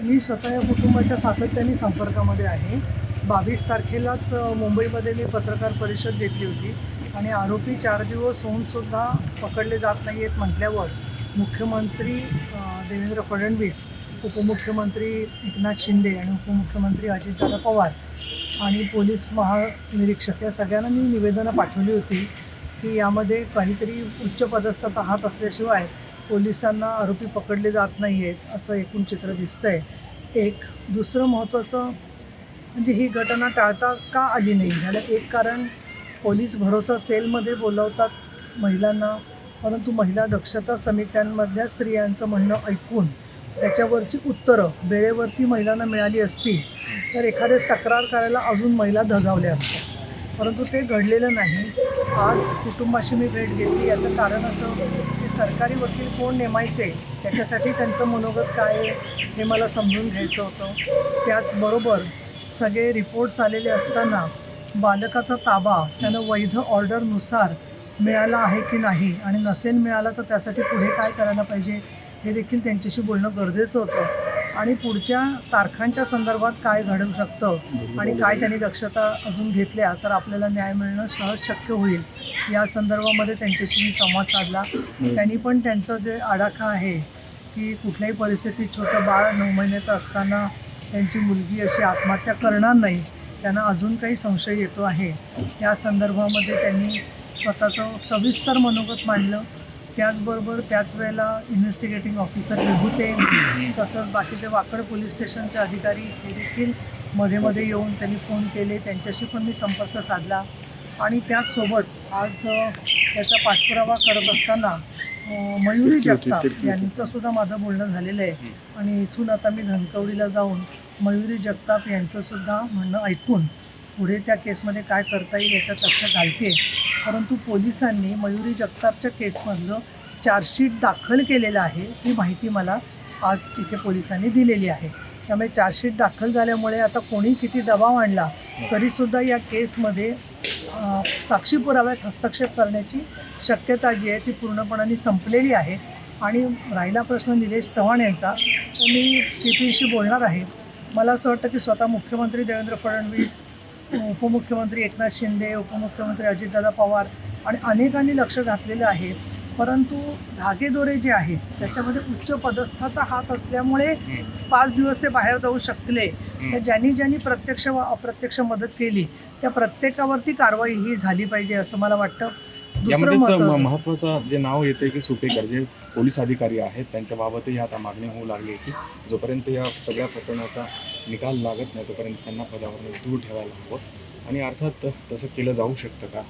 मी स्वतः या कुटुंबाच्या सातत्याने संपर्कामध्ये आहे. बावीस तारखेलाच मुंबईमध्ये मी पत्रकार परिषद घेतली होती आणि आरोपी चार दिवस होऊनसुद्धा पकडले जात नाही आहेत म्हटल्यावर मुख्यमंत्री देवेंद्र फडणवीस उपमुख्यमंत्री एकनाथ शिंदे आणि उपमुख्यमंत्री अजितदादा पवार आणि पोलीस महानिरीक्षक या सगळ्यांना मी निवेदनं पाठवली होती की यामध्ये काहीतरी उच्च पदस्थाचा हात असल्याशिवाय पोलिसांना आरोपी पकडले जात नाही आहेत असं एकूण चित्र दिसतं आहे एक दुसरं महत्त्वाचं म्हणजे ही घटना टाळता का आली नाही? ह्याला एक कारण पोलीस भरोसा सेलमध्ये बोलवतात महिलांना परंतु महिला दक्षता समित्यांमधल्या स्त्रियांचं म्हणणं ऐकून त्याच्यावरची उत्तरं वेळेवरती महिलांना मिळाली असती तर एखाद्याच तक्रार करायला अजून महिला धजावल्या असत्या. परंतु ते घडलेलं नाही. आज कुटुंबाशी मी भेट घेतली याचं कारण असं सरकारी वकील कोण नेमायचे? त्याच्यासाठी त्यांचं मनोगत काय आहे? हे मला समजून घ्यायचं होतं. त्याचबरोबर सगळे रिपोर्ट्स आलेले असताना बालकाचा ताबा त्यानं वैध ऑर्डरनुसार मिळाला आहे की नाही आणि नसेल मिळाला तर त्यासाठी पुढे काय करायला पाहिजे? हे देखील त्यांच्याशी बोलणं गरजेचं होतं. आणि पुढच्या तारखांच्या संदर्भात काय घडू शकतं आणि काय त्यांनी दक्षता अजून घेतल्या तर आपल्याला न्याय मिळणं सहज शक्य होईल. या संदर्भामध्ये त्यांच्याशी मी संवाद साधला. त्यांनी पण त्यांचं जे आडाखा आहे की कुठल्याही परिस्थितीत छोटं बाळ नऊ महिन्याचं असताना त्यांची मुलगी अशी आत्महत्या करणार नाही त्यांना अजून काही संशय येतो आहे. या संदर्भामध्ये त्यांनी स्वतःचं सविस्तर मनोगत मांडलं. त्याचबरोबर त्याच वेळेला इन्व्हेस्टिगेटिंग ऑफिसर विभूते तसंच बाकीचे वाकड पोलीस स्टेशनचे अधिकारी हे देखील मध्ये मध्ये येऊन त्यांनी फोन केले त्यांच्याशी पण मी संपर्क साधला. आणि त्याचसोबत आज त्याचा पाठपुरावा करत असताना मयुरी जगताप यांचं सुद्धा माझं बोलणं झालेलं आहे. आणि इथून आता मी धनकवडीला जाऊन मयुरी जगताप यांचं सुद्धा म्हणणं ऐकून पुढे त्या केसमध्ये काय करता येईल याच्यात लक्ष घालते. परंतु पोलिसांनी मयुरी जगतापच्या केसमधलं चार्जशीट दाखल केलेलं आहे ही माहिती मला आज इथे पोलिसांनी दिलेली आहे. त्यामुळे चार्जशीट दाखल झाल्यामुळे आता कोणी किती दबाव आणला तरीसुद्धा या केसमध्ये साक्षी पुराव्यात हस्तक्षेप करण्याची शक्यता जी आहे ती पूर्णपणाने संपलेली आहे. आणि राहिला प्रश्न निलेश चव्हाण यांचा तर मी सी पीशी बोलणार आहे. मला असं वाटतं की स्वतः मुख्यमंत्री देवेंद्र फडणवीस उपमुख्यमंत्री एकनाथ शिंदे उपमुख्यमंत्री अजितदादा पवार आणि अनेकांनी लक्ष घातलेलं आहे. परंतु धागेदोरे जे आहेत त्याच्यामध्ये उच्च पदस्थाचा हात असल्यामुळे पाच दिवस ते बाहेर जाऊ शकले. तर ज्यांनी ज्यांनी प्रत्यक्ष व अप्रत्यक्ष मदत केली त्या प्रत्येकावरती कारवाई ही झाली पाहिजे असं मला वाटतं. दुसरं यामध्येच महत्त्वाचं- म- महत्त्वाचं जे नाव येते की सुपेकर जे पोलीस अधिकारी आहेत त्यांच्या बाबतही आता मागणी होऊ लागली की जोपर्यंत या सगळ्या प्रकरणाचा निकाल लागत नाही तोपर्यंत त्यांना पदावरून दूर ठेवायला हवं. आणि अर्थात तसं केलं जाऊ शकतं का?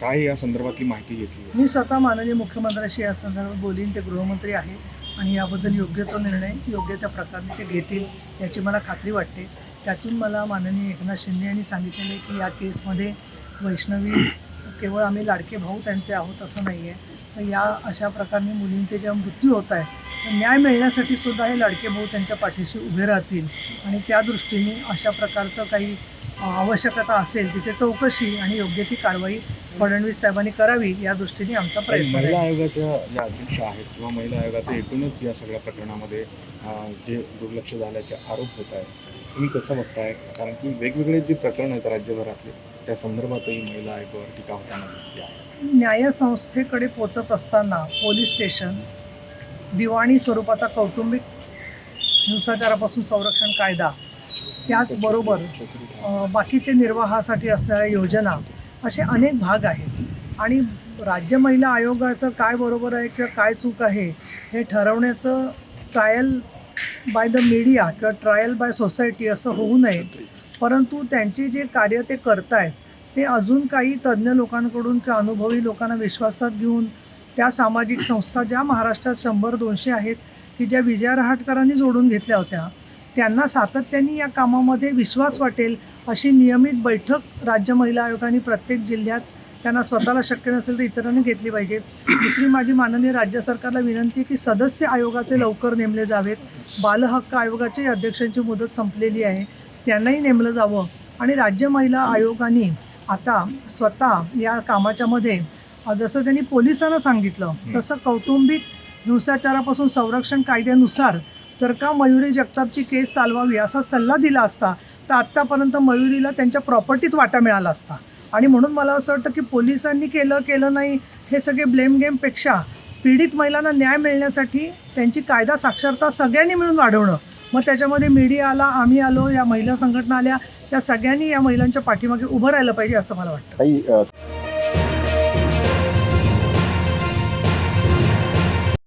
काय या संदर्भातली माहिती घेतली? मी स्वतः माननीय मुख्यमंत्र्यांशी या संदर्भात बोलीन ते गृहमंत्री आहे आणि याबद्दल योग्य तो निर्णय योग्य त्या प्रकारे ते घेतील याची मला खात्री वाटते. त्यातून मला माननीय एकनाथ शिंदे यांनी सांगितलेले की या केसमध्ये वैष्णवी केवळ आम्ही लाडके भाऊ त्यांचे आहोत असं नाही आहे तर या अशा प्रकारे मुलींचे जेव्हा मृत्यू होत आहे न्याय मिळण्यासाठी सुद्धा हे लाडके भाऊ त्यांच्या पाठीशी उभे राहतील. आणि त्या दृष्टीने अशा प्रकारचं काही आवश्यकता असेल तिथे चौकशी आणि योग्य ती कारवाई फडणवीस साहेबांनी करावी या दृष्टीने आमचा प्रयत्न महिला आयोगाच्या ज्या अध्यक्ष आहेत किंवा महिला आयोगाचे एकूणच या सगळ्या प्रकरणामध्ये जे दुर्लक्ष झाल्याचे आरोप होत आहेत तुम्ही कसं बघताय? कारण की वेगवेगळे जे प्रकरण आहेत राज्यभरातले त्या संदर्भातही महिला आयोगावर टीका होताना दिसते आहे. न्यायसंस्थेकडे पोचत असताना पोलीस स्टेशन दिवाणी स्वरूपाचा कौटुंबिक हिंसाचारापासून संरक्षण कायदा. त्याचबरोबर बाकीचे निर्वाहासाठी असणाऱ्या योजना असे अनेक भाग आहेत. आणि राज्य महिला आयोगाचं काय बरोबर आहे किंवा काय चूक आहे हे ठरवण्याचं ट्रायल बाय द मीडिया किंवा ट्रायल बाय सोसायटी असं होऊ नये. परंतु त्यांचे जे कार्य ते करतायत ते अजून काही तज्ज्ञ लोकांकडून किंवा अनुभवी लोकांना विश्वासात घेऊन त्या सामाजिक संस्था ज्या महाराष्ट्रात शंभर दोनशे आहेत की ज्या विजया रहाटकरांनी जोडून घेतल्या होत्या त्यांना सातत्याने या कामामध्ये विश्वास वाटेल अशी नियमित बैठक राज्य महिला आयोगाने प्रत्येक जिल्ह्यात त्यांना स्वतःला शक्य नसेल तर इतरांनी घेतली पाहिजे. दुसरी माझी माननीय राज्य सरकारला विनंती आहे की सदस्य आयोगाचे लवकर नेमले जावेत. बालहक्क आयोगाची अध्यक्षांची मुदत संपलेली आहे. त्यांनाही नेमलं जावं. आणि राज्य महिला आयोगाने आता स्वतः या कामाच्यामध्ये जसं त्यांनी पोलिसांना सांगितलं तसं कौटुंबिक हिंसाचारापासून संरक्षण कायद्यानुसार जर का मयुरी जगतापची केस चालवावी असा सल्ला दिला असता तर आत्तापर्यंत मयुरीला त्यांच्या प्रॉपर्टीत वाटा मिळाला असता. आणि म्हणून मला असं वाटतं की पोलिसांनी केलं केलं नाही हे सगळे ब्लेम गेमपेक्षा पीडित महिलांना न्याय मिळण्यासाठी त्यांची कायदा साक्षरता सगळ्यांनी मिळून वाढवणं. मग त्याच्यामध्ये मीडिया आला आम्ही आलो या महिला संघटना आल्या या सगळ्यांनी या महिलांच्या पाठीमागे उभं राहिलं पाहिजे असं मला वाटतं.